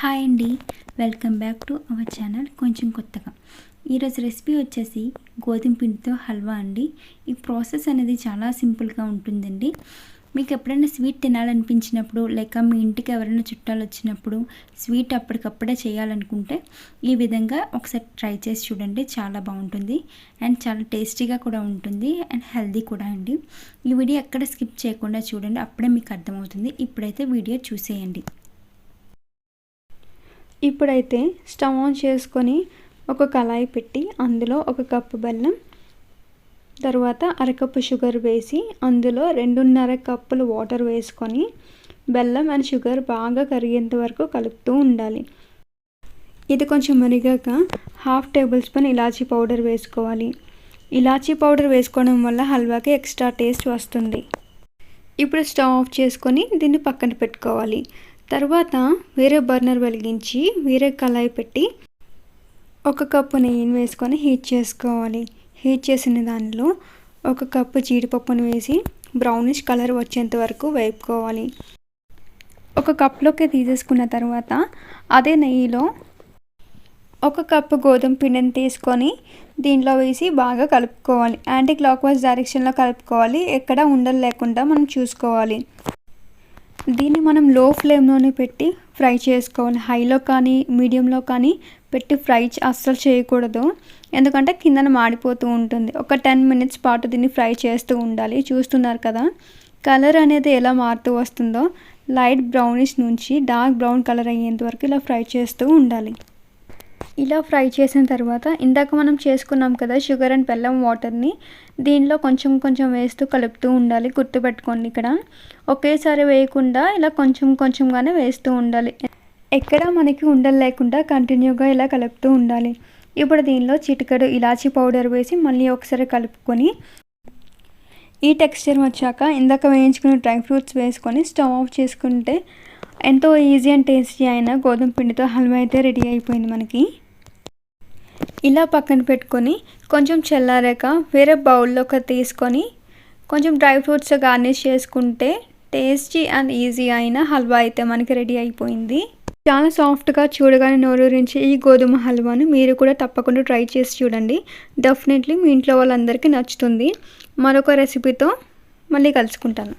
Hi అండి. Welcome back to our channel కొంచెం కొత్తగా. ఈరోజు రెసిపీ వచ్చేసి గోధుమ పిండితో హల్వా అండి. ఈ ప్రాసెస్ అనేది చాలా సింపుల్గా ఉంటుందండి. మీకు ఎప్పుడైనా స్వీట్ తినాలనిపించినప్పుడు లేక మీ ఇంటికి ఎవరైనా చుట్టాలు వచ్చినప్పుడు స్వీట్ అప్పటికప్పుడే చేయాలనుకుంటే ఈ విధంగా ఒకసారి ట్రై చేసి చూడండి. చాలా బాగుంటుంది. అండ్ చాలా టేస్టీగా కూడా ఉంటుంది. అండ్ హెల్దీ కూడా అండి. ఈ వీడియో ఎక్కడ స్కిప్ చేయకుండా చూడండి. అప్పుడే మీకు అర్థమవుతుంది. ఇప్పుడైతే వీడియో చూసేయండి. ఇప్పుడైతే స్టవ్ ఆన్ చేసుకొని ఒక కళాయి పెట్టి అందులో ఒక కప్పు బెల్లం తర్వాత అరకప్పు షుగర్ వేసి అందులో రెండున్నర కప్పులు వాటర్ వేసుకొని బెల్లం అండ్ షుగర్ బాగా కరిగేంత వరకు కలుపుతూ ఉండాలి. ఇది కొంచెం మరిగాక హాఫ్ టేబుల్ స్పూన్ ఇలాచీ పౌడర్ వేసుకోవాలి. ఇలాచీ పౌడర్ వేసుకోవడం వల్ల హల్వాకి ఎక్స్ట్రా టేస్ట్ వస్తుంది. ఇప్పుడు స్టవ్ ఆఫ్ చేసుకొని దీన్ని పక్కన పెట్టుకోవాలి. తర్వాత వేరే బర్నర్ వెలిగించి వేరే కళాయి పెట్టి ఒక కప్పు నెయ్యిని వేసుకొని హీట్ చేసుకోవాలి. హీట్ చేసిన దానిలో ఒక కప్పు జీడిపప్పును వేసి బ్రౌనిష్ కలర్ వచ్చేంత వరకు వేపుకోవాలి. ఒక కప్లోకి తీసేసుకున్న తర్వాత అదే నెయ్యిలో ఒక కప్పు గోధుమ పిండిని తీసుకొని దీంట్లో వేసి బాగా కలుపుకోవాలి. యాంటీ క్లాక్ వైజ్ డైరెక్షన్లో కలుపుకోవాలి. ఎక్కడ ఉండలు లేకుండా మనం చూసుకోవాలి. దీన్ని మనం లో ఫ్లేమ్లోనే పెట్టి ఫ్రై చేసుకోవాలి. హైలో కానీ మీడియంలో కానీ పెట్టి ఫ్రై అస్సలు చేయకూడదు. ఎందుకంటే కిందన మాడిపోతూ ఉంటుంది. ఒక టెన్ మినిట్స్ పాటు దీన్ని ఫ్రై చేస్తూ ఉండాలి. చూస్తున్నారు కదా? కలర్ అనేది ఎలా మారుతూ వస్తుందో లైట్ బ్రౌనిష్ నుంచి డార్క్ బ్రౌన్ కలర్ అయ్యేంత వరకు ఇలా ఫ్రై చేస్తూ ఉండాలి. ఇలా ఫ్రై చేసిన తర్వాత ఇందాక మనం చేసుకున్నాం కదా షుగర్ అండ్ బెల్లం వాటర్ని దీనిలో కొంచెం కొంచెం వేస్తూ కలుపుతూ ఉండాలి గుర్తుపెట్టుకోండి ఇక్కడ. ఒకేసారి వేయకుండా ఇలా కొంచెం కొంచెంగానే వేస్తూ ఉండాలి. ఎక్కడ మనకి ఉండలు లేకుండా కంటిన్యూగా ఇలా కలుపుతూ ఉండాలి. ఇప్పుడు దీనిలో చిటికడు ఇలాచీ పౌడర్ వేసి మళ్ళీ ఒకసారి కలుపుకొని ఈ టెక్స్చర్ వచ్చాక ఇందాక వేయించుకున్న డ్రై ఫ్రూట్స్ వేసుకొని స్టవ్ ఆఫ్ చేసుకుంటే ఎంతో ఈజీ అండ్ టేస్టీ అయిన గోధుమ పిండితో హల్వా అయితే రెడీ అయిపోయింది మనకి. ఇలా పక్కన పెట్టుకొని కొంచెం చల్లారాక వేరే బౌల్లోకి తీసుకొని కొంచెం డ్రై ఫ్రూట్స్ గార్నిష్ చేసుకుంటే టేస్టీ అండ్ ఈజీ అయిన హల్వా అయితే మనకి రెడీ అయిపోయింది. చాలా సాఫ్ట్గా చూడగానే నోరూరించి ఈ గోధుమ హల్వాను మీరు కూడా తప్పకుండా ట్రై చేసి చూడండి. డెఫినెట్లీ మీ ఇంట్లో వాళ్ళందరికీ నచ్చుతుంది. మరొక రెసిపీతో మళ్ళీ కలుసుకుంటాను.